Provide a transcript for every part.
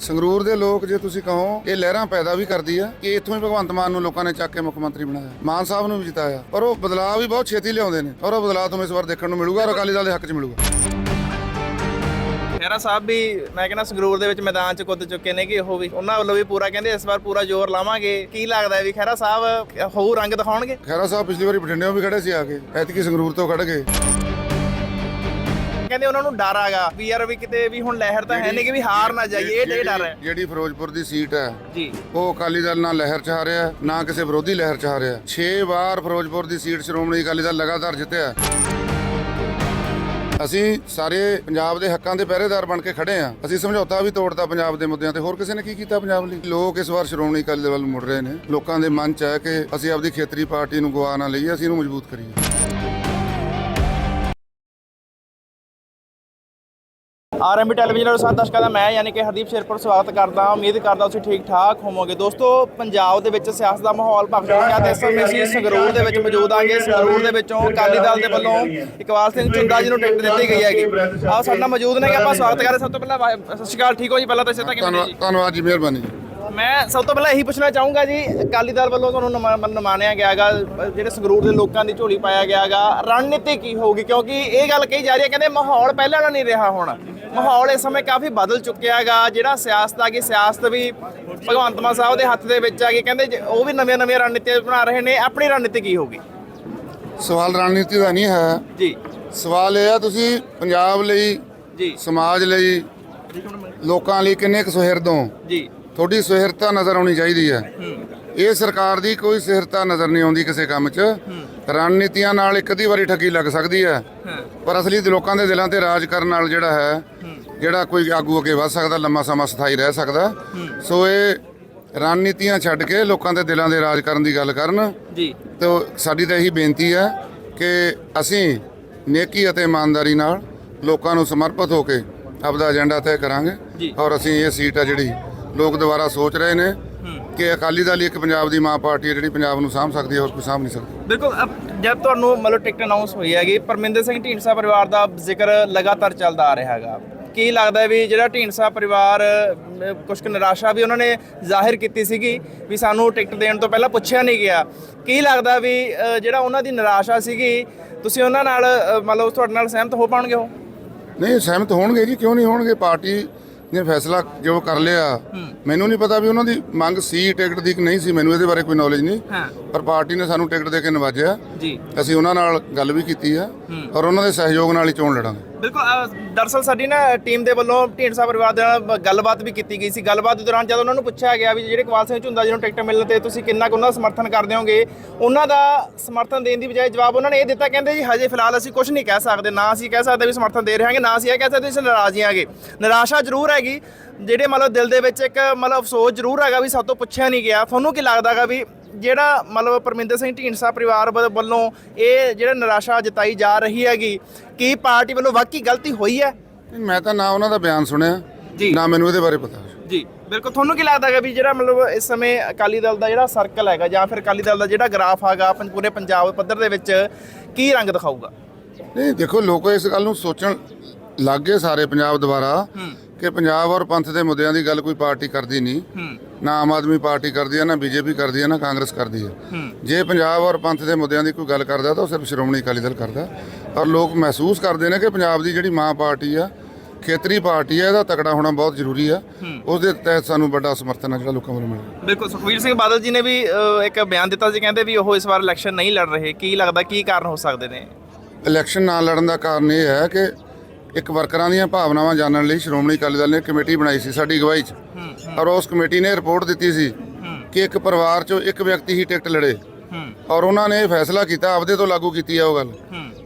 ਸੰਗਰੂਰ ਦੇ ਲੋਕ ਜੇ ਤੁਸੀਂ ਕਹੋ ਇਹ ਲਹਿਰਾਂ ਪੈਦਾ ਵੀ ਕਰਦੀ ਆ ਕਿ ਇੱਥੋਂ ਹੀ ਭਗਵੰਤ ਮਾਨ ਨੂੰ ਲੋਕਾਂ ਨੇ ਚੱਕ ਕੇ ਮੁੱਖ ਮੰਤਰੀ ਬਣਾਇਆ। ਮਾਨ ਸਾਹਿਬ ਨੂੰ ਵੀ ਜਿਤਾਇਆ। ਪਰ ਉਹ ਬਦਲਾਅ ਵੀ ਬਹੁਤ ਛੇਤੀ ਲਿਆਉਂਦੇ ਨੇ ਔਰ ਉਹ ਬਦਲਾਅ ਤੁਹਾਨੂੰ ਇਸ ਵਾਰ ਦੇਖਣ ਨੂੰ ਮਿਲੂਗਾ ਔਰ ਅਕਾਲੀ ਦਲ ਦੇ ਹੱਕ 'ਚ ਮਿਲੂਗਾ। ਖਹਿਰਾ ਸਾਹਿਬ ਵੀ ਮੈਂ ਕਹਿੰਦਾ ਸੰਗਰੂਰ ਦੇ ਵਿੱਚ ਮੈਦਾਨ 'ਚ ਕੁੱਦ ਚੁੱਕੇ ਨੇ ਕਿ ਉਹ ਵੀ ਉਹਨਾਂ ਵੱਲੋਂ ਵੀ ਪੂਰਾ ਕਹਿੰਦੇ ਇਸ ਵਾਰ ਪੂਰਾ ਜ਼ੋਰ ਲਾਵਾਂਗੇ। ਕੀ ਲੱਗਦਾ ਵੀ ਖਹਿਰਾ ਸਾਹਿਬ ਹੋਊ ਰੰਗ ਦਿਖਾਉਣਗੇ? ਖੈਰਾ ਸਾਹਿਬ ਪਿਛਲੀ ਵਾਰੀ ਬਠਿੰਡਿਓਂ ਵੀ ਖੜੇ ਸੀ ਆ ਕੇ ਐਤਕੀ ਸੰਗਰੂਰ ਤੋਂ ਖੜ ਗਏ। ਕਹਿੰਦੇ ਉਹਨਾਂ ਨੂੰ ਡਰ ਆਗਾ ਵੀ ਯਾਰ ਵੀ ਕਿਤੇ ਵੀ ਹੁਣ ਲਹਿਰ ਤਾਂ ਹੈ ਨਹੀਂ ਕਿ ਵੀ ਹਾਰ ਨਾ ਜਾਈਏ ਇਹ ਇਹ ਡਰ ਹੈ। ਜਿਹੜੀ ਫਿਰੋਜ਼ਪੁਰ ਦੀ ਸੀਟ ਹੈ ਜੀ। ਉਹ ਅਕਾਲੀ ਦਲ ਨਾਲ ਲਹਿਰ ਚ ਆ ਰਿਹਾ ਹੈ, ਨਾ ਕਿਸੇ ਵਿਰੋਧੀ ਲਹਿਰ ਚ ਆ ਰਿਹਾ 6 ਵਾਰ ਫਿਰੋਜ਼ਪੁਰ ਦੀ ਸੀਟ ਸ਼੍ਰੋਮਣੀ ਅਕਾਲੀ ਦਲ ਲਗਾਤਾਰ ਜਿੱਤਿਆ। ਅਸੀਂ ਸਾਰੇ ਪੰਜਾਬ ਦੇ ਹੱਕਾਂ ਦੇ ਪਹਿਰੇਦਾਰ ਬਣ ਕੇ ਖੜੇ ਆ ਅਸੀਂ ਸਮਝੌਤਾ ਵੀ ਤੋੜਤਾ ਪੰਜਾਬ ਦੇ ਮੁੱਦਿਆਂ ਤੇ। ਹੋਰ ਕਿਸੇ ਨੇ ਕੀ ਕੀਤਾ ਪੰਜਾਬ ਲਈ? ਲੋਕ ਇਸ ਵਾਰ ਸ਼੍ਰੋਮਣੀ ਅਕਾਲੀ ਦਲ ਵੱਲ ਮੁੜ ਰਹੇ ਨੇ। ਲੋਕਾਂ ਦੇ ਮਨ ਚ ਹੈ ਕਿ ਅਸੀਂ ਆਪਦੀ ਖੇਤਰੀ ਪਾਰਟੀ ਨੂੰ ਗਵਾ ਨਾ ਲਈਏ ਅਸੀਂ ਇਹਨੂੰ ਮਜ਼ਬੂਤ ਕਰੀਏ। ਆਰਐਮਬੀ ਟੈਲੀਵਿਜ਼ਨ ਦੇ ਸਾਥ ਦਰਸ਼ਕਾਂ ਦਾ ਮੈਂ ਯਾਨੀ ਕਿ ਹਰਦੀਪ ਸ਼ੇਰਪੁਰ ਸਵਾਗਤ ਕਰਦਾ ਹਾਂ। ਉਮੀਦ ਕਰਦਾ ਤੁਸੀਂ ਠੀਕ ਠਾਕ ਹੋਵੋਗੇ। ਦੋਸਤੋ ਪੰਜਾਬ ਦੇ ਵਿੱਚ ਸਿਆਸਤ ਦਾ ਮਾਹੌਲ ਭਖ ਚੁੱਕਿਆ ਤੇ ਇਸ ਸਮੇਂ ਅਸੀਂ ਸੰਗਰੂਰ ਦੇ ਵਿੱਚ ਮੌਜੂਦ ਆਂਗੇ ਸੰਗਰੂਰ ਦੇ ਵਿੱਚੋਂ ਅਕਾਲੀ ਦਲ ਦੇ ਵੱਲੋਂ ਇਕਬਾਲ ਸਿੰਘ ਚੁੰਦਾ ਜੀ ਨੂੰ ਟਿਕਟ ਦਿੱਤੀ ਗਈ ਹੈਗੀ। ਆਓ ਸਾਡੇ ਨਾਲ ਮੌਜੂਦ ਨੇ ਕਿ ਆਪਾਂ ਸਵਾਗਤ ਕਰਦੇ ਸਭ ਤੋਂ ਪਹਿਲਾਂ ਸਤਿ ਸ਼੍ਰੀ ਅਕਾਲ। ਠੀਕ ਹੋ ਜੀ? ਪਹਿਲਾਂ ਤਾਂ ਸਿੱਧਾ ਕਿਵੇਂ ਜੀ? ਧੰਨਵਾਦ ਜੀ ਮਿਹਰਬਾਨੀ ਜੀ। ਮੈਂ ਸਭ ਤੋਂ ਪਹਿਲਾਂ ਇਹੀ ਪੁੱਛਣਾ ਚਾਹੂੰਗਾ ਜੀ ਅਕਾਲੀ ਦਲ ਵੱਲੋਂ ਤੁਹਾਨੂੰ ਨਮਾ- ਨਮਾਨਿਆ ਗਿਆਗਾ ਜਿਹੜੇ ਸੰਗਰੂਰ ਦੇ ਲੋਕਾਂ ਦੀ ਝੋਲੀ ਪਾਇਆ ਗਿਆਗਾ ਰਣਨੀਤੀ ਕੀ ਹੋਊਗੀ? ਕਿਉਂਕਿ ਇਹ ਗੱਲ ਕਹੀ ਜਾ ਰਹੀ ਹੈ ਕਹਿੰਦੇ ਮਾਹੌਲ ਪਹਿਲਾਂ ਨਾਲ ਨਹੀਂ ਰਿਹਾ ਹੁਣ। ਮਾਹੌਲ ਇਸ ਸਮੇਂ ਕਾਫੀ ਬਦਲ ਚੁੱਕਿਆ ਹੈਗਾ। ਜਿਹੜਾ ਸਿਆਸਤ ਆ ਗਈ ਸਿਆਸਤ ਵੀ ਭਗਵੰਤ ਮਾਨ ਸਾਹਿਬ ਦੇ ਹੱਥ ਦੇ ਵਿੱਚ ਆ ਗਈ। ਕਹਿੰਦੇ ਉਹ ਵੀ ਨਵੀਆਂ ਨਵੀਆਂ ਰਣਨੀਤੀਆਂ ਬਣਾ ਰਹੇ ਨੇ ਆਪਣੀ ਰਣਨੀਤੀ ਕੀ ਹੋਊਗੀ? ਸਵਾਲ ਰਣਨੀਤੀ ਦਾ ਨਹੀਂ ਹੈ। ਜੀ। ਸਵਾਲ ਇਹ ਆ ਤੁਸੀਂ ਪੰਜਾਬ ਲਈ ਜੀ। ਸਮਾਜ ਲਈ ਲੋਕਾਂ ਲਈ ਕਿੰਨੇ ਕੁ ਸੁਹਿਰਦ ਹੋ? ਜੀ। ਤੁਹਾਡੀ ਸੁਹਿਰਦਤਾ ਨਜ਼ਰ ਆਉਣੀ ਚਾਹੀਦੀ ਹੈ। ਇਹ ਸਰਕਾਰ ਦੀ ਕੋਈ ਸੁਹਿਰਦਤਾ ਨਜ਼ਰ ਨਹੀਂ ਆਉਂਦੀ ਕਿਸੇ ਕੰਮ 'ਚ। ਰਣਨੀਤੀਆਂ ਨਾਲ ਇੱਕ ਅੱਧੀ ਵਾਰੀ ਠੱਗੀ ਲੱਗ ਸਕਦੀ ਹੈ। ਪਰ ਅਸਲੀ ਲੋਕਾਂ ਦੇ ਦਿਲਾਂ ਤੇ ਰਾਜ ਕਰਨ ਨਾਲ ਜਿਹੜਾ ਹੈ ਜਿਹੜਾ ਕੋਈ ਆਗੂ ਅੱਗੇ ਵੱਧ ਸਕਦਾ ਲੰਮਾ ਸਮਾਂ ਸਥਾਈ ਰਹਿ ਸਕਦਾ। ਸੋ ਇਹ ਰਣਨੀਤੀਆਂ ਛੱਡ ਕੇ ਲੋਕਾਂ ਦੇ ਦਿਲਾਂ ਦੇ ਰਾਜ ਕਰਨ ਦੀ ਗੱਲ ਕਰਨ। ਜੀ। ਤੇ ਸਾਡੀ ਤਾਂ ਇਹੀ ਬੇਨਤੀ ਹੈ ਕਿ ਅਸੀਂ ਨੇਕੀ ਅਤੇ ਇਮਾਨਦਾਰੀ ਨਾਲ ਲੋਕਾਂ ਨੂੰ ਸਮਰਪਿਤ ਹੋ ਕੇ ਆਪਦਾ ਏਜੰਡਾ ਤੈਅ ਕਰਾਂਗੇ। ਔਰ ਅਸੀਂ ਇਹ ਸੀਟ ਆ ਜਿਹੜੀ ਲੋਕ ਦੁਬਾਰਾ ਸੋਚ ਰਹੇ ਨੇ ਕਿ ਅਕਾਲੀ ਦਲ ਇੱਕ ਪੰਜਾਬ ਦੀ ਮਾਂ ਪਾਰਟੀ ਹੈ ਜਿਹੜੀ ਪੰਜਾਬ ਨੂੰ ਸਾਂਭ ਸਕਦੀ ਹੈ ਹੋਰ ਕੋਈ ਸਾਂਭ ਨਹੀਂ ਸਕਦਾ। ਬਿਲਕੁਲ ਜਦ ਤੁਹਾਨੂੰ ਮਤਲਬ ਟਿਕਟ ਅਨਾਉਂਸ ਹੋਈ ਹੈਗੀ ਪਰਮਿੰਦਰ ਸਿੰਘ ਢੀਂਡਸਾ ਪਰਿਵਾਰ ਦਾ ਜ਼ਿਕਰ ਲਗਾਤਾਰ ਚੱਲਦਾ ਆ ਰਿਹਾ ਹੈਗਾ। ਕੀ ਲੱਗਦਾ ਵੀ ਜਿਹੜਾ ਢੀਂਡਸਾ ਪਰਿਵਾਰ ਅਮ, ਕੁਛ ਕੁ ਨਿਰਾਸ਼ਾ ਵੀ ਉਹਨਾਂ ਨੇ ਜ਼ਾਹਿਰ ਕੀਤੀ ਸੀਗੀ ਵੀ ਸਾਨੂੰ ਟਿਕਟ ਦੇਣ ਤੋਂ ਪਹਿਲਾਂ ਪੁੱਛਿਆ ਨਹੀਂ ਗਿਆ। ਕੀ ਲੱਗਦਾ ਵੀ ਜਿਹੜਾ ਉਹਨਾਂ ਦੀ ਨਿਰਾਸ਼ਾ ਸੀਗੀ ਤੁਸੀਂ ਉਹਨਾਂ ਨਾਲ ਮਤਲਬ ਤੁਹਾਡੇ ਨਾਲ ਸਹਿਮਤ ਹੋ ਪਾਉਣਗੇ ਉਹ? ਨਹੀਂ ਸਹਿਮਤ ਹੋਣਗੇ ਜੀ ਕਿਉਂ ਨਹੀਂ ਹੋਣਗੇ? ਪਾਰਟੀ ਨੇ ਫੈਸਲਾ ਜੋ ਕਰ ਲਿਆ ਮੈਨੂੰ ਨਹੀਂ ਪਤਾ ਵੀ ਉਹਨਾਂ ਦੀ ਮੰਗ ਸੀ ਟਿਕਟ ਦੀ ਕਿ ਨਹੀਂ ਸੀ ਮੈਨੂੰ ਇਹਦੇ ਬਾਰੇ ਕੋਈ ਨੌਲੇਜ ਨਹੀਂ। ਪਰ ਪਾਰਟੀ ਨੇ ਸਾਨੂੰ ਟਿਕਟ ਦੇ ਕੇ ਨਵਾਜਿਆ। ਜੀ। ਅਸੀਂ ਉਹਨਾਂ ਨਾਲ ਗੱਲ ਵੀ ਕੀਤੀ ਆ ਔਰ ਉਹਨਾਂ ਦੇ ਸਹਿਯੋਗ ਨਾਲ ਹੀ ਚੋਣ ਲੜਾਂਗੇ। ਬਿਲਕੁਲ ਅ, ਦਰਅਸਲ ਸਾਡੀ ਨਾ ਟੀਮ ਦੇ ਵੱਲੋਂ ਢੀਂਡਸਾ ਪਰਿਵਾਰ ਦੇ ਨਾਲ ਗੱਲਬਾਤ ਵੀ ਕੀਤੀ ਗਈ ਸੀ। ਗੱਲਬਾਤ ਦੇ ਦੌਰਾਨ ਜਦੋਂ ਉਹਨਾਂ ਨੂੰ ਪੁੱਛਿਆ ਗਿਆ ਵੀ ਜਿਹੜੇ ਕਵਾਲ ਸਿੰਘ ਝੁੰਦਾ ਜੀ ਨੂੰ ਟਿਕਟ ਮਿਲਣ ਤੇ ਤੁਸੀਂ ਕਿੰਨਾ ਕੁ ਉਹਨਾਂ ਦਾ ਸਮਰਥਨ ਕਰਦੇ ਹੋਗੇ ਉਹਨਾਂ ਦਾ ਸਮਰਥਨ ਦੇਣ ਦੀ ਬਜਾਏ ਜਵਾਬ ਉਹਨਾਂ ਨੇ ਇਹ ਦਿੱਤਾ ਕਹਿੰਦੇ ਜੀ ਹਜੇ ਫਿਲਹਾਲ ਅਸੀਂ ਕੁਝ ਨਹੀਂ ਕਹਿ ਸਕਦੇ ਨਾ ਅਸੀਂ ਕਹਿ ਸਕਦੇ ਵੀ ਸਮਰਥਨ ਦੇ ਰਹੇ ਹਾਂਗੇ ਨਾ ਅਸੀਂ ਇਹ ਕਹਿ ਸਕਦੇ ਅਸੀਂ ਨਾਰਾਜ਼ ਹਾਂਗੇ। ਨਿਰਾਸ਼ਾ ਜ਼ਰੂਰ ਹੈਗੀ ਜਿਹੜੇ ਮਤਲਬ ਦਿਲ ਦੇ ਵਿੱਚ ਇੱਕ ਮਤਲਬ ਅਫਸੋਸ ਜ਼ਰੂਰ ਹੈਗਾ ਵੀ ਸਾਡੇ ਤੋਂ ਪੁੱਛਿਆ ਨਹੀਂ ਗਿਆ। ਤੁਹਾਨੂੰ ਕੀ ਲੱਗਦਾਗਾ ਵੀ ਜਿਹੜਾ ਮਤਲਬ ਪਰਮਿੰਦਰ ਸਿੰਘ ਢੀਂਡਸਾ ਪਰਿਵਾਰ ਵ ਵੱਲੋਂ ਇਹ ਜਿਹੜਾ ਨਿਰਾਸ਼ਾ ਜਤਾਈ ਜਾ ਰਹੀ ਹੈਗੀ ਕੀ ਪਾਰਟੀ ਵੱਲੋਂ ਵਾਕਈ ਗਲਤੀ ਹੋਈ ਹੈ? ਮੈਂ ਤਾਂ ਨਾ ਉਹਨਾਂ ਦਾ ਬਿਆਨ ਸੁਣਿਆ ਜੀ। ਨਾ ਮੈਨੂੰ ਇਹਦੇ ਬਾਰੇ ਪਤਾ। ਜੀ ਬਿਲਕੁਲ। ਤੁਹਾਨੂੰ ਕੀ ਲੱਗਦਾ ਹੈਗਾ ਵੀ ਜਿਹੜਾ ਮਤਲਬ ਇਸ ਸਮੇਂ ਅਕਾਲੀ ਦਲ ਦਾ ਜਿਹੜਾ ਸਰਕਲ ਹੈਗਾ ਜਾਂ ਫਿਰ ਅਕਾਲੀ ਦਲ ਦਾ ਜਿਹੜਾ ਗ੍ਰਾਫ ਹੈਗਾ ਪੰ- ਪੂਰੇ ਪੰਜਾਬ ਪੱਧਰ ਦੇ ਵਿੱਚ ਕੀ ਰੰਗ ਦਿਖਾਊਗਾ? ਨਹੀਂ ਦੇਖੋ ਲੋਕ ਇਸ ਗੱਲ ਨੂੰ ਸੋਚਣ ਲੱਗ ਗਏ ਸਾਰੇ ਪੰਜਾਬ ਦੁਆਰਾ। ਕਿ ਪੰਜਾਬ ਔਰ ਪੰਥ ਦੇ ਮੁੱਦਿਆਂ ਦੀ ਗੱਲ ਕੋਈ ਪਾਰਟੀ ਕਰਦੀ ਨਹੀਂ। ਨਾ ਆਮ ਆਦਮੀ ਪਾਰਟੀ ਕਰਦੀ ਹੈ ਨਾ ਬੀਜੇਪੀ ਕਰਦੀ ਹੈ ਨਾ ਕਾਂਗਰਸ ਕਰਦੀ ਹੈ। ਜੇ ਪੰਜਾਬ ਔਰ ਪੰਥ ਦੇ ਮੁੱਦਿਆਂ ਦੀ ਕੋਈ ਗੱਲ ਕਰਦਾ ਤਾਂ ਉਹ ਸਿਰਫ ਸ਼੍ਰੋਮਣੀ ਅਕਾਲੀ ਦਲ ਕਰਦਾ। ਔਰ ਲੋਕ ਮਹਿਸੂਸ ਕਰਦੇ ਨੇ ਕਿ ਪੰਜਾਬ ਦੀ ਜਿਹੜੀ ਮਾਂ ਪਾਰਟੀ ਆ ਖੇਤਰੀ ਪਾਰਟੀ ਹੈ ਇਹਦਾ ਤਕੜਾ ਹੋਣਾ ਬਹੁਤ ਜ਼ਰੂਰੀ ਆ। ਉਸ ਦੇ ਤਹਿਤ ਸਾਨੂੰ ਵੱਡਾ ਸਮਰਥਨ ਹੈ ਜਿਹੜਾ ਲੋਕਾਂ ਵੱਲੋਂ ਮਿਲ ਰਿਹਾ ਬਿਲਕੁਲ ਸੁਖਵੀਰ ਸਿੰਘ ਬਾਦਲ ਜੀ ਨੇ ਵੀ ਇੱਕ ਬਿਆਨ ਦਿੱਤਾ ਸੀ ਕਹਿੰਦੇ ਵੀ ਉਹ ਇਸ ਵਾਰ ਇਲੈਕਸ਼ਨ ਨਹੀਂ ਲੜ ਰਹੇ। ਕੀ ਲੱਗਦਾ ਕੀ ਕਾਰਨ ਹੋ ਸਕਦੇ ਨੇ? ਇਲੈਕਸ਼ਨ ਨਾ ਲੜਨ ਦਾ ਕਾਰਨ ਇਹ ਹੈ ਕਿ ਇੱਕ ਵਰਕਰਾਂ ਦੀਆਂ ਭਾਵਨਾਵਾਂ ਜਾਣਨ ਲਈ ਸ਼੍ਰੋਮਣੀ ਅਕਾਲੀ ਦਲ ਨੇ ਕਮੇਟੀ ਬਣਾਈ ਸੀ ਸਾਡੀ ਅਗਵਾਈ 'ਚ। ਔਰ ਉਸ ਕਮੇਟੀ ਨੇ ਰਿਪੋਰਟ ਦਿੱਤੀ ਸੀ ਕਿ ਇੱਕ ਪਰਿਵਾਰ 'ਚੋਂ ਇੱਕ ਵਿਅਕਤੀ ਹੀ ਟਿਕਟ ਲੜੇ। ਔਰ ਉਹਨਾਂ ਨੇ ਇਹ ਫੈਸਲਾ ਕੀਤਾ ਆਪਦੇ ਤੋਂ ਲਾਗੂ ਕੀਤੀ ਆ ਉਹ ਗੱਲ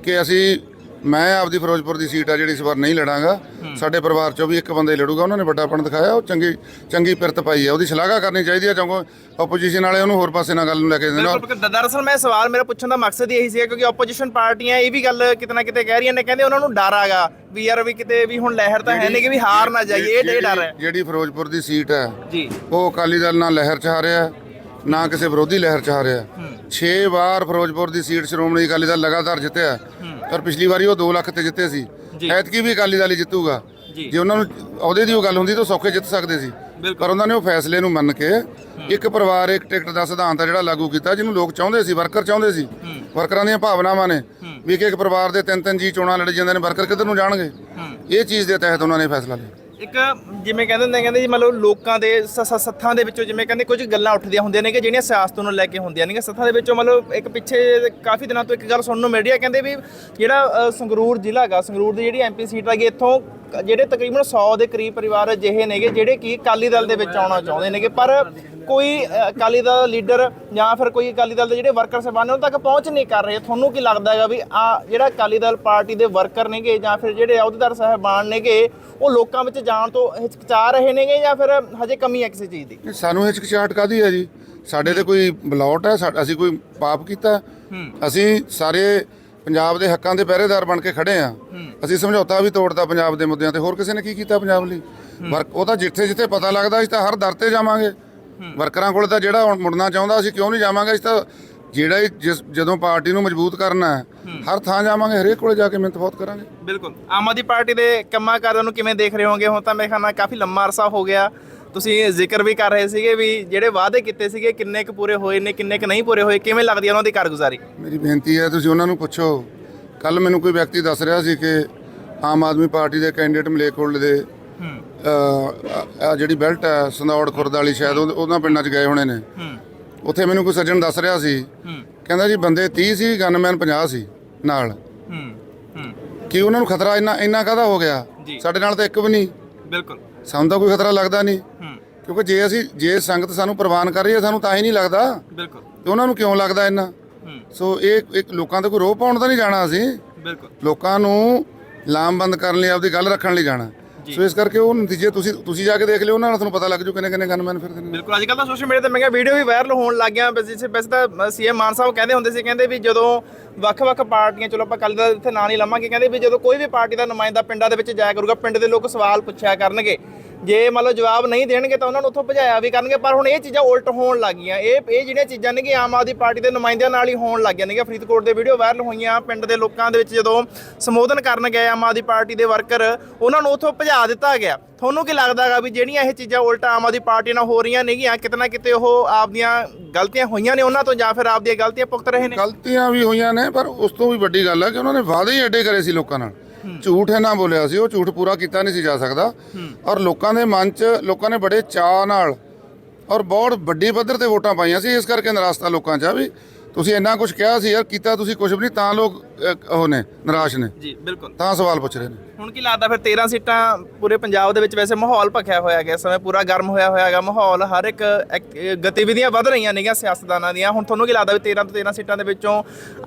ਕਿ ਅਸੀਂ ਮੈਂ ਆਪਦੀ ਫਿਰੋਜ਼ਪੁਰ ਦੀ ਸੀਟ ਆ ਜਿਹੜੀ ਇਸ ਵਾਰ ਨਹੀਂ ਲੜਾਂਗਾ। ਸਾਡੇ ਪਰਿਵਾਰ 'ਚੋਂ ਵੀ ਇੱਕ ਬੰਦਾ ਲੜੂਗਾ ਉਹਨਾਂ ਨੇ ਵੱਡਾਪਣ ਦਿਖਾਇਆ ਉਹ ਚੰਗੀ ਚੰਗੀ ਪਿਰਤ ਪਾਈ ਹੈ ਉਹਦੀ ਸ਼ਲਾਘਾ ਕਰਨੀ ਚਾਹੀਦੀ ਹੈ ਚੰਗੋ ਆਪੋਜੀਸ਼ਨ ਵਾਲੇ ਉਹਨੂੰ ਹੋਰ ਪਾਸੇ ਨਾਲ ਗੱਲ ਨੂੰ ਲੈ ਕੇ ਜਾਂਦੇ। ਦਰਅਸਲ ਮੈਂ ਸਵਾਲ ਮੇਰਾ ਪੁੱਛਣ ਦਾ ਮਕਸਦ ਇਹੀ ਸੀ ਕਿਉਂਕਿ ਆਪੋਜੀਸ਼ਨ ਪਾਰਟੀਆਂ ਇਹ ਵੀ ਗੱਲ ਕਿਤੇ ਨਾ ਕਿਤੇ ਕਹਿ ਰਹੀਆਂ ਨੇ ਕਹਿੰਦੇ ਉਹਨਾਂ ਨੂੰ ਡਰ ਆਗਾ ਵੀ ਯਾਰ ਵੀ ਕਿਤੇ ਵੀ ਹੁਣ ਲਹਿਰ ਤਾਂ ਹੈ ਨਹੀਂ ਕਿ ਵੀ ਹਾਰ ਨਾ ਜਾਈਏ ਇਹ ਡਰ ਹੈ। ਜਿਹੜੀ ਫਿਰੋਜ਼ਪੁਰ ਦੀ ਸੀਟ ਹੈ ਜੀ। ਉਹ ਅਕਾਲੀ ਦਲ ਨਾਲ ਲਹਿਰ ਚ ਆ ਰਿਹਾ ਹੈ, ਨਾ ਕਿਸੇ ਵਿਰੋਧੀ ਲਹਿਰ ਚ ਆ ਰਿਹਾ ਹੈ। 6 ਵਾਰ ਫਿਰੋਜ਼ਪੁਰ ਦੀ ਸੀਟ ਸ਼੍ਰੋਮਣੀ ਅਕਾਲੀ ਦਲ ਲਗਾਤਾਰ ਜਿੱਤਿਆ। ਔਰ ਪਿਛਲੀ ਵਾਰੀ ਉਹ 2 ਲੱਖ ਤੇ ਜਿੱਤੇ ਸੀ। ਐਤਕੀ ਵੀ ਅਕਾਲੀ ਦਲ ਹੀ ਜਿੱਤੂਗਾ। ਜੀ। ਜੇ ਉਹਨਾਂ ਨੂੰ ਅਹੁਦੇ ਦੀ ਉਹ ਗੱਲ ਹੁੰਦੀ ਤਾਂ ਸੌਖੇ ਜਿੱਤ ਸਕਦੇ ਸੀ। ਪਰ ਉਹਨਾਂ ਨੇ ਉਹ ਫੈਸਲੇ ਨੂੰ ਮੰਨ ਕੇ ਇੱਕ ਪਰਿਵਾਰ ਇੱਕ ਟਿਕਟ ਦਾ ਸਿਧਾਂਤ ਆ ਜਿਹੜਾ ਲਾਗੂ ਕੀਤਾ ਜਿਹਨੂੰ ਲੋਕ ਚਾਹੁੰਦੇ ਸੀ ਵਰਕਰ ਚਾਹੁੰਦੇ ਸੀ। ਵਰਕਰਾਂ ਦੀਆਂ ਭਾਵਨਾਵਾਂ ਨੇ ਵੀ ਇੱਕ ਇੱਕ ਪਰਿਵਾਰ ਦੇ ਤਿੰਨ ਤਿੰਨ ਜੀ ਚੋਣਾਂ ਲੜੇ ਜਾਂਦੇ ਨੇ ਵਰਕਰ ਕਿੱਧਰ ਨੂੰ ਜਾਣਗੇ? ਇਹ ਚੀਜ਼ ਦੇ ਤਹਿਤ ਉਹਨਾਂ ਨੇ ਫੈਸਲਾ ਲਿਆ। ਇੱਕ ਜਿਵੇਂ ਕਹਿੰਦੇ ਹੁੰਦੇ ਆ, ਕਹਿੰਦੇ ਜੀ ਮਤਲਬ ਲੋਕਾਂ ਦੇ ਸ- ਸ- ਸੱਥਾਂ ਦੇ ਵਿੱਚੋਂ ਜਿਵੇਂ ਕਹਿੰਦੇ ਕੁਝ ਗੱਲਾਂ ਉੱਠਦੀਆਂ ਹੁੰਦੀਆਂ ਨੇ ਕਿ ਜਿਹੜੀਆਂ ਸਿਆਸਤ ਨੂੰ ਲੈ ਕੇ ਹੁੰਦੀਆਂ ਨੇ ਸੱਥਾਂ ਦੇ ਵਿੱਚੋਂ ਮਤਲਬ ਇੱਕ ਪਿੱਛੇ ਕਾਫੀ ਦਿਨਾਂ ਤੋਂ ਇੱਕ ਗੱਲ ਸੁਣਨ ਨੂੰ ਮਿਲ ਰਹੀ ਹੈ ਕਹਿੰਦੇ ਵੀ ਜਿਹੜਾ ਅ, ਸੰਗਰੂਰ ਜ਼ਿਲ੍ਹਾ ਹੈਗਾ ਸੰਗਰੂਰ ਦੀ ਜਿਹੜੀ ਐਮਪੀ ਸੀਟ ਹੈਗੀ ਇੱਥੋਂ ਜਿਹੜੇ ਤਕਰੀਬਨ 100 ਦੇ ਕਰੀਬ ਪਰਿਵਾਰ ਅਜਿਹੇ ਨੇਗੇ ਜਿਹੜੇ ਕਿ ਅਕਾਲੀ ਦਲ ਦੇ ਵਿੱਚ ਆਉਣਾ ਚਾਹੁੰਦੇ ਨੇਗੇ। ਪਰ ਕੋਈ ਅਕਾਲੀ ਦਲ ਲੀਡਰ ਜਾਂ ਫਿਰ ਕੋਈ ਅਕਾਲੀ ਦਲ ਦੇ ਜਿਹੜੇ ਵਰਕਰ ਸਹਿਬਾਨ ਨੇ ਉਹਨਾਂ ਤੱਕ ਪਹੁੰਚ ਨਹੀਂ ਕਰ ਰਹੇ। ਤੁਹਾਨੂੰ ਕੀ ਲੱਗਦਾ ਹੈਗਾ ਵੀ ਆ ਜਿਹੜਾ ਅਕਾਲੀ ਦਲ ਪਾਰਟੀ ਦੇ ਵਰਕਰ ਨੇਗੇ ਜਾਂ ਫਿਰ ਜਿਹੜੇ ਅਹੁਦੇਦਾਰ ਸਾਹਿਬਾਨ ਨੇਗੇ ਉਹ ਲੋਕਾਂ ਵਿੱਚ ਜਾਣ ਤੋਂ ਹਿਚਕਚਾ ਰਹੇ ਨੇਗੇ ਜਾਂ ਫਿਰ ਹਜੇ ਕਮੀ ਹੈ ਕਿਸੇ ਚੀਜ਼ ਦੀ? ਸਾਨੂੰ ਹਿਚਕਿਚਾਹਟ ਕਾਦੀ ਹੈ ਜੀ? ਸਾਡੇ ਤੇ ਕੋਈ ਬਲੌਟ ਹੈ ਅਸੀਂ ਕੋਈ ਪਾਪ ਕੀਤਾ। ਅਸੀਂ ਸਾਰੇ ਪੰਜਾਬ ਦੇ ਹੱਕਾਂ ਦੇ ਪਹਿਰੇਦਾਰ ਬਣ ਕੇ ਖੜੇ ਆ। ਅਸੀਂ ਸਮਝੌਤਾ ਵੀ ਤੋੜਦਾ ਪੰਜਾਬ ਦੇ ਮੁੱਦਿਆਂ ਤੇ। ਹੋਰ ਕਿਸੇ ਨੇ ਕੀ ਕੀਤਾ ਪੰਜਾਬ ਲਈ? ਵਰਕ ਉਹ ਤਾਂ ਜਿੱਥੇ ਜਿੱਥੇ ਪਤਾ ਲੱਗਦਾ ਅਸੀਂ ਤਾਂ ਹਰ ਦਰ ਤੇ ਜਾਵਾਂਗੇ। ਵਰਕਰਾਂ ਕੋਲ ਤਾਂ ਜਿਹੜਾ ਹੁਣ ਮੁੜਨਾ ਚਾਹੁੰਦਾ ਅਸੀਂ ਕਿਉਂ ਨਹੀਂ ਜਾਵਾਂਗੇ? ਅਸੀਂ ਤਾਂ ਜਿਹੜਾ ਜਦੋਂ ਪਾਰਟੀ ਨੂੰ ਮਜ਼ਬੂਤ ਕਰਨਾ ਹੈ ਹਰ ਥਾਂ ਜਾਵਾਂਗੇ ਹਰੇਕ ਕੋਲੇ ਜਾ ਕੇ ਮਿਹਨਤ ਬਹੁਤ ਕਰਾਂਗੇ। ਬਿਲਕੁਲ। ਆਮ ਆਦਮੀ ਪਾਰਟੀ ਦੇ ਕੰਮਾਂ ਕਾਰਾਂ ਨੂੰ ਕਿਵੇਂ ਦੇਖ ਰਹੇ ਹੋਗੇ ਹੁਣ ਤਾਂ ਮੇਰੇ ਖਿਆਲ ਨਾਲ ਕਾਫੀ ਲੰਮਾ ਅਰਸਾ ਹੋ ਗਿਆ। ਤੁਸੀਂ ਜ਼ਿਕਰ ਵੀ ਕਰ ਰਹੇ ਸੀਗੇ ਵੀ ਜਿਹੜੇ ਵਾਅਦੇ ਕੀਤੇ ਸੀਗੇ ਕਿੰਨੇ ਕੁ ਪੂਰੇ ਹੋਏ ਨੇ ਕਿੰਨੇ ਕੁ ਨਹੀਂ ਪੂਰੇ ਹੋਏ ਕਿਵੇਂ ਲੱਗਦੀ ਹੈ ਉਹਨਾਂ ਦੀ ਕਾਰਗੁਜ਼ਾਰੀ? ਮੇਰੀ ਬੇਨਤੀ ਹੈ ਤੁਸੀਂ ਉਹਨਾਂ ਨੂੰ ਪੁੱਛੋ। ਕੱਲ ਮੈਨੂੰ ਕੋਈ ਵਿਅਕਤੀ ਦੱਸ ਰਿਹਾ ਸੀ ਕਿ ਆਮ ਆਦਮੀ ਪਾਰਟੀ ਦੇ ਕੈਂਡੀਡੇਟ ਮਲੇਕੋਲ ਦੇ ਆ ਜਿਹੜੀ ਬੈਲਟ ਹੈ ਸੰਦੌੜ ਖੁਰਦ ਵਾਲੀ ਸ਼ਾਇਦ ਉਹ- ਉਹਨਾਂ ਪਿੰਡਾਂ 'ਚ ਗਏ ਹੋਣੇ ਨੇ। ਉੱਥੇ ਮੈਨੂੰ ਕੋਈ ਸੱਜਣ ਦੱਸ ਰਿਹਾ ਸੀ। ਕਹਿੰਦਾ ਜੀ ਬੰਦੇ 30 ਸੀ ਗਨਮੈਨ 50 ਸੀ ਨਾਲ। ਹੂੰ ਹੂੰ। ਕੀ ਉਹਨਾਂ ਨੂੰ ਖਤਰਾ ਇੰਨਾ ਇੰਨਾ ਕਾਹਦਾ ਹੋ ਗਿਆ। ਸਾਡੇ ਨਾਲ ਤਾਂ ਇੱਕ ਵੀ ਨਹੀਂ। ਬਿਲਕੁਲ। ਸਾਨੂੰ ਤਾਂ ਕੋਈ ਖਤਰਾ ਲੱਗਦਾ ਨਹੀਂ। ਕਿਉਂਕਿ ਜੇ ਅਸੀਂ ਜੇ ਸੰਗਤ ਸਾਨੂੰ ਪ੍ਰਵਾਨ ਕਰ ਰਹੀ ਹੈ ਸਾਨੂੰ ਤਾਂ ਹੀ ਨਹੀਂ ਲੱਗਦਾ। ਬਿਲਕੁਲ। ਤੇ ਉਹਨਾਂ ਨੂੰ ਕਿਉਂ ਲੱਗਦਾ ਇੰਨਾ? ਸੋ ਇਹ ਇੱਕ ਲੋਕਾਂ ਤੇ ਕੋਈ ਰੋਹ ਪਾਉਣ ਤਾਂ ਨਹੀਂ ਜਾਣਾ ਅਸੀਂ। ਬਿਲਕੁਲ। ਲੋਕਾਂ ਨੂੰ ਲਾਮਬੰਦ ਕਰਨ ਲਈ ਆਪਦੀ ਗੱਲ ਰੱਖਣ ਲਈ ਜਾਣਾ। ਸੋ ਇਸ ਕਰਕੇ ਉਹ ਨਤੀਜੇ ਤੁਸੀਂ ਤੁਸੀਂ ਜਾ ਕੇ ਦੇਖ ਲਿਓ ਉਹਨਾਂ ਨਾਲ ਤੁਹਾਨੂੰ ਪਤਾ ਲੱਗ ਜੂ ਕਿੰਨੇ ਕਿੰਨੇ ਗਨਮੈਨ ਫਿਰਦੇ ਨੇ। ਬਿਲਕੁਲ ਅੱਜ ਕੱਲ ਤਾਂ ਸੋਸ਼ਲ ਮੀਡੀਆ ਤੇ ਮੈਂ ਕਿਹਾ ਵੀਡੀਓ ਵੀ ਵਾਇਰਲ ਹੋਣ ਲੱਗ ਗਿਆ। ਵੈਸੇ ਵੈਸੇ ਤਾਂ ਸੀਐਮ ਮਾਨ ਸਾਹਿਬ ਕਹਿੰਦੇ ਹੁੰਦੇ ਸੀ ਕਹਿੰਦੇ ਵੀ ਜਦੋਂ ਵੱਖ-ਵੱਖ ਪਾਰਟੀਆਂ ਚਲੋ ਆਪਾਂ ਕੱਲ ਦਾ ਇੱਥੇ ਨਾਂ ਨਹੀਂ ਲਵਾਂਗੇ ਕਹਿੰਦੇ ਵੀ ਜਦੋਂ ਕੋਈ ਵੀ ਪਾਰਟੀ ਦਾ ਨੁਮਾਇੰਦਾ ਪਿੰਡਾਂ ਦੇ ਵਿੱਚ ਜਾਇਆ ਕਰੂਗਾ ਪਿੰਡ ਦੇ ਲੋਕ ਸਵਾਲ ਪੁੱਛਿਆ ਕਰਨਗੇ। ਜੇ ਮੰਨ ਲਓ ਜਵਾਬ ਨਹੀਂ ਦੇਣਗੇ ਤਾਂ ਉਹਨਾਂ ਨੂੰ ਉੱਥੋਂ ਭਜਾਇਆ ਵੀ ਕਰਨਗੇ, ਪਰ ਹੁਣ ਇਹ ਚੀਜ਼ਾਂ ਉਲਟ ਹੋਣ ਲੱਗ ਗਈਆਂ ਇਹ ਇਹ ਜਿਹੜੀਆਂ ਚੀਜ਼ਾਂ ਨੇ ਕਿ ਆਮ ਆਦਮੀ ਪਾਰਟੀ ਦੇ ਨੁਮਾਇੰਦਿਆਂ ਨਾਲ ਹੀ ਹੋਣ ਲੱਗ ਜਾਂਦੀਆਂ ਫਰੀਦਕੋਟ ਦੇ ਵੀਡੀਓ ਵਾਇਰਲ ਹੋਈਆਂ, ਪਿੰਡ ਦੇ ਲੋਕਾਂ ਦੇ ਵਿੱਚ ਜਦੋਂ ਸੰਬੋਧਨ ਕਰਨ ਗਏ ਆਮ ਆਦਮੀ ਪਾਰਟੀ ਦੇ ਵਰਕਰ ਉਹਨਾਂ ਨੂੰ ਉੱਥੋਂ ਭਜਾ ਦਿੱਤਾ ਗਿਆ। ਤੁਹਾਨੂੰ ਕੀ ਲੱਗਦਾ ਹੈਗਾ ਵੀ ਜਿਹੜੀਆਂ ਇਹ ਚੀਜ਼ਾਂ ਉਲਟਾ ਆਮ ਆਦਮੀ ਪਾਰਟੀ ਨਾਲ ਹੋ ਰਹੀਆਂ ਨੇਗੀਆਂ, ਕਿਤੇ ਨਾ ਕਿਤੇ ਉਹ ਆਪਦੀਆਂ ਗਲਤੀਆਂ ਹੋਈਆਂ ਨੇ ਉਹਨਾਂ ਤੋਂ ਜਾਂ ਫਿਰ ਆਪਦੀਆਂ ਗਲਤੀਆਂ ਭੁਗਤ ਰਹੇ ਨੇ? ਗਲਤੀਆਂ ਵੀ ਹੋਈਆਂ ਨੇ, ਪਰ ਉਸ ਤੋਂ ਵੀ ਵੱਡੀ ਗੱਲ ਹੈ ਕਿ ਉਹਨਾਂ ਨੇ ਵਾਅਦੇ ਹੀ ਐਡੇ ਕਰੇ ਸੀ ਲੋਕਾਂ ਨਾਲ। ਝੂਠ ਹੈ ਨਾ ਬੋਲਿਆ ਸੀ ਉਹ ਝੂਠ ਪੂਰਾ ਕੀਤਾ ਨਹੀਂ ਸੀ ਜਾ ਸਕਦਾ। ਔਰ ਲੋਕਾਂ ਦੇ ਮਨ 'ਚ ਲੋਕਾਂ ਨੇ ਬੜੇ ਚਾਅ ਨਾਲ ਔਰ ਬਹੁਤ ਵੱਡੀ ਪੱਧਰ ਤੇ ਵੋਟਾਂ ਪਾਈਆਂ ਸੀ ਇਸ ਕਰਕੇ ਨਿਰਾਸ਼ਤਾ ਲੋਕਾਂ 'ਚ ਆ ਵੀ ਤੁਸੀਂ ਇੰਨਾ ਕੁਝ ਕਿਹਾ ਸੀ ਯਾਰ ਕੀਤਾ ਤੁਸੀਂ ਕੁਝ ਵੀ ਨਹੀਂ ਤਾਂ ਲੋਕ ਅਹ, ਉਹ ਨੇ ਨਿਰਾਸ਼ ਨੇ। ਜੀ ਬਿਲਕੁਲ। ਤਾਂ ਸਵਾਲ ਪੁੱਛ ਰਹੇ ਨੇ। ਹੁਣ ਕੀ ਲੱਗਦਾ ਫਿਰ 13 ਸੀਟਾਂ ਪੂਰੇ ਪੰਜਾਬ ਦੇ ਵਿੱਚ ਵੈਸੇ ਮਾਹੌਲ ਭਖਿਆ ਹੋਇਆ ਗਿਆ ਸਮੇਂ ਪੂਰਾ ਗਰਮ ਹੋਇਆ ਹੋਇਆ ਹੈਗਾ ਮਾਹੌਲ ਹਰ ਇੱਕ ਐਕ- ਗਤੀਵਿਧੀਆਂ ਵੱਧ ਰਹੀਆਂ ਨੇਗੀਆਂ ਸਿਆਸਤਦਾਨਾਂ ਦੀਆਂ। ਹੁਣ ਤੁਹਾਨੂੰ ਕੀ ਲੱਗਦਾ ਵੀ 13 ਤੋਂ 13 ਸੀਟਾਂ ਦੇ ਵਿੱਚੋਂ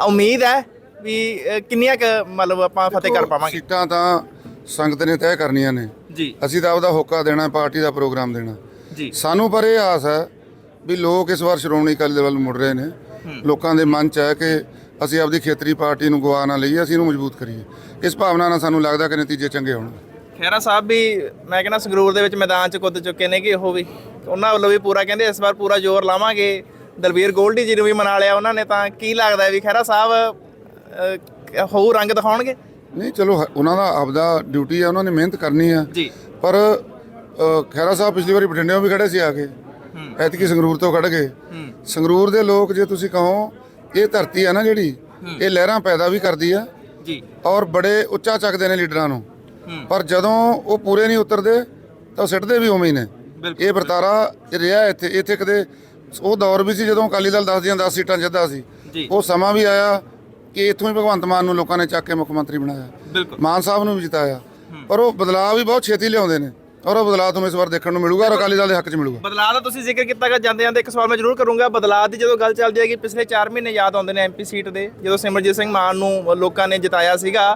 ਉਮੀਦ ਹੈ ਵੀ ਅ, ਕਿੰਨੀਆਂ ਕੁ ਮਤਲਬ ਆਪਾਂ ਫਤਿਹ ਕਰ ਪਾਵਾਂਗੇ? ਸੀਟਾਂ ਤਾਂ ਸੰਗਤ ਨੇ ਤੈਅ ਕਰਨੀਆਂ ਨੇ। ਜੀ। ਅਸੀਂ ਤਾਂ ਆਪਦਾ ਹੋਕਾ ਦੇਣਾ ਪਾਰਟੀ ਦਾ ਪ੍ਰੋਗਰਾਮ ਦੇਣਾ। ਜੀ। ਸਾਨੂੰ ਪਰ ਇਹ ਆਸ ਹੈ ਵੀ ਲੋਕ ਇਸ ਵਾਰ ਸ਼੍ਰੋਮਣੀ ਅਕਾਲੀ ਦਲ ਵੱਲ ਮੁੜ ਰਹੇ ਨੇ। ਲੋਕਾਂ ਦੇ ਮਨ 'ਚ ਹੈ ਕਿ ਅਸੀਂ ਆਪਦੀ ਖੇਤਰੀ ਪਾਰਟੀ ਨੂੰ ਗਵਾ ਨਾ ਲਈਏ ਅਸੀਂ ਇਹਨੂੰ ਮਜ਼ਬੂਤ ਕਰੀਏ। ਇਸ ਭਾਵਨਾ ਨਾਲ ਸਾਨੂੰ ਲੱਗਦਾ ਕਿ ਨਤੀਜੇ ਚੰਗੇ ਹੋਣਗੇ ਖੈਰਾ ਸਾਹਿਬ ਵੀ ਮੈਂ ਕਹਿੰਦਾ ਸੰਗਰੂਰ ਦੇ ਵਿੱਚ ਮੈਦਾਨ 'ਚ ਕੁੱਦ ਚੁੱਕੇ ਨੇ ਕਿ ਉਹ ਵੀ? ਉਹਨਾਂ ਵੱਲੋਂ ਵੀ ਪੂਰਾ ਕਹਿੰਦੇ ਇਸ ਵਾਰ ਪੂਰਾ ਜ਼ੋਰ ਲਾਵਾਂਗੇ। ਦਲਵੀਰ ਗੋਲਡੀ ਜੀ ਨੂੰ ਵੀ ਮਨਾ ਲਿਆ ਉਹਨਾਂ ਨੇ ਤਾਂ ਕੀ ਲੱਗਦਾ ਵੀ ਖੈਰਾ ਸਾਹਿਬ ਹੋਊ ਰੰਗ ਦਿਖਾਉਣਗੇ? ਨਹੀਂ ਚਲੋ ਹ- ਉਹਨਾਂ ਦਾ ਆਪਦਾ ਡਿਊਟੀ ਹੈ ਉਹਨਾਂ ਨੇ ਮਿਹਨਤ ਕਰਨੀ ਹੈ ਜੀ। ਪਰ ਅ, ਖਹਿਰਾ ਸਾਹਿਬ ਪਿਛਲੀ ਵਾਰੀ ਬਠਿੰਡਿਓਂ ਵੀ ਖੜੇ ਸੀ ਆ ਕੇ। ਐਤਕੀ ਸੰਗਰੂਰ ਤੋਂ ਖੜ ਗਏ। ਸੰਗਰੂਰ ਦੇ ਲੋਕ ਜੇ ਤੁਸੀਂ ਕਹੋ ਇਹ ਧਰਤੀ ਹੈ ਨਾ ਜਿਹੜੀ ਇਹ ਲਹਿਰਾਂ ਪੈਦਾ ਵੀ ਕਰਦੀ ਆ ਜੀ। ਔਰ ਬੜੇ ਉੱਚਾ ਚੱਕਦੇ ਨੇ ਲੀਡਰਾਂ ਨੂੰ। ਪਰ ਜਦੋਂ ਉਹ ਪੂਰੇ ਨਹੀਂ ਉਤਰਦੇ ਤਾਂ ਉਹ ਸਿੱਟਦੇ ਵੀ ਉਵੇਂ ਹੀ ਨੇ। ਇਹ ਵਰਤਾਰਾ ਰਿਹਾ ਇੱਥੇ ਇੱਥੇ ਕਦੇ ਉਹ ਦੌਰ ਵੀ ਸੀ ਜਦੋਂ ਅਕਾਲੀ ਦਲ 10 ਦੀਆਂ 10 ਸੀਟਾਂ ਜਿੱਤਦਾ ਸੀ। ਜੀ। ਉਹ ਸਮਾਂ ਵੀ ਆਇਆ ਕਿ ਇੱਥੋਂ ਹੀ ਭਗਵੰਤ ਮਾਨ ਨੂੰ ਲੋਕਾਂ ਨੇ ਚੱਕ ਕੇ ਮੁੱਖ ਮੰਤਰੀ ਬਣਾਇਆ। ਬਿਲਕੁਲ। ਮਾਨ ਸਾਹਿਬ ਨੂੰ ਵੀ ਜਿਤਾਇਆ। ਪਰ ਉਹ ਬਦਲਾਅ ਵੀ ਬਹੁਤ ਛੇਤੀ ਲਿਆਉਂਦੇ ਨੇ ਔਰ ਉਹ ਬਦਲਾਅ ਤੁਹਾਨੂੰ ਇਸ ਵਾਰ ਦੇਖਣ ਨੂੰ ਮਿਲੂਗਾ ਔਰ ਅਕਾਲੀ ਦਲ ਦੇ ਹੱਕ 'ਚ ਮਿਲੂਗਾ। ਬਦਲਾਅ ਦਾ ਤੁਸੀਂ ਜ਼ਿਕਰ ਕੀਤਾ ਗਾ ਜਾਂਦੇ ਜਾਂਦੇ ਇੱਕ ਸਵਾਲ ਮੈਂ ਜ਼ਰੂਰ ਕਰੂੰਗਾ। ਬਦਲਾਅ ਦੀ ਜਦੋਂ ਗੱਲ ਚੱਲਦੀ ਹੈਗੀ ਪਿਛਲੇ 4 ਮਹੀਨੇ ਯਾਦ ਆਉਂਦੇ ਨੇ ਐਮਪੀ ਸੀਟ ਦੇ ਜਦੋਂ ਸਿਮਰਜੀਤ ਸਿੰਘ ਮਾਨ ਨੂੰ ਲੋਕਾਂ ਨੇ ਜਿਤਾਇਆ ਸੀਗਾ।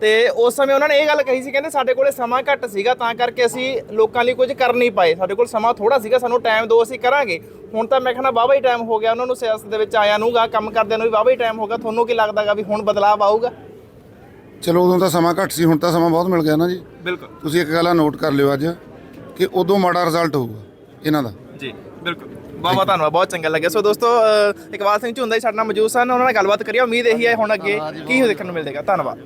ਤੇ ਉਸ ਸਮੇਂ ਉਹਨਾਂ ਨੇ ਇਹ ਗੱਲ ਕਹੀ ਸੀ ਕਹਿੰਦੇ ਸਾਡੇ ਕੋਲੇ ਸਮਾਂ ਘੱਟ ਸੀਗਾ ਤਾਂ ਕਰਕੇ ਅਸੀਂ ਲੋਕਾਂ ਲਈ ਕੁਝ ਕਰ ਨਹੀਂ ਪਾਏ। ਸਾਡੇ ਕੋਲ ਸਮਾਂ ਥੋੜਾ ਸੀਗਾ ਸਾਨੂੰ ਟਾਈਮ ਦਿਓ ਅਸੀਂ ਕਰਾਂਗੇ। ਹੁਣ ਤਾਂ ਮੈਂ ਕਹਿੰਦਾ ਵਾਹਵਾ ਹੀ ਟਾਈਮ ਹੋ ਗਿਆ ਉਹਨਾਂ ਨੂੰ ਸਿਆਸਤ ਦੇ ਵਿੱਚ ਆਇਆ ਨੂੰਗਾ ਕੰਮ ਕਰਦਿਆਂ ਨੂੰ ਵੀ ਵਾਹਵਾ ਹੀ ਟਾਈਮ ਹੋ ਗਿਆ ਤੁਹਾਨੂੰ ਕੀ ਲੱਗਦਾਗਾ ਵੀ ਹੁਣ ਬਦਲਾਅ ਆਊਗਾ? ਚਲੋ ਉਦੋਂ ਤਾਂ ਸਮਾਂ ਘੱਟ ਸੀ ਹੁਣ ਤਾਂ ਸਮਾਂ ਬਹੁਤ ਮਿਲ ਗਿਆ ਨਾ ਜੀ। ਬਿਲਕੁਲ। ਤੁਸੀਂ ਇੱਕ ਗੱਲ ਨੋਟ ਕਰ ਲਿਓ ਅੱਜ ਕਿ ਉਦੋਂ ਮਾੜਾ ਰਿਜ਼ਲਟ ਹੋਊਗਾ ਇਹਨਾਂ ਦਾ। ਜੀ ਬਿਲਕੁਲ। ਬਹੁਤ ਬਹੁਤ ਧੰਨਵਾਦ ਬਹੁਤ ਚੰਗਾ ਲੱਗਿਆ। ਸੋ ਦੋਸਤੋ ਇਕਬਾਲ ਸਿੰਘ ਝੁੰਦਾ ਜੀ ਸਾਡੇ ਨਾਲ ਮੌਜੂਦ ਸਨ ਉਹਨਾਂ ਨਾਲ ਗੱਲਬਾਤ ਕਰੀ ਉਮੀਦ ਇਹੀ ਹੈ ਹੁਣ ਅੱਗੇ ਕੀ ਦੇਖਣ ਨੂੰ ਮਿਲੇਗਾ। ਧੰਨਵਾਦ।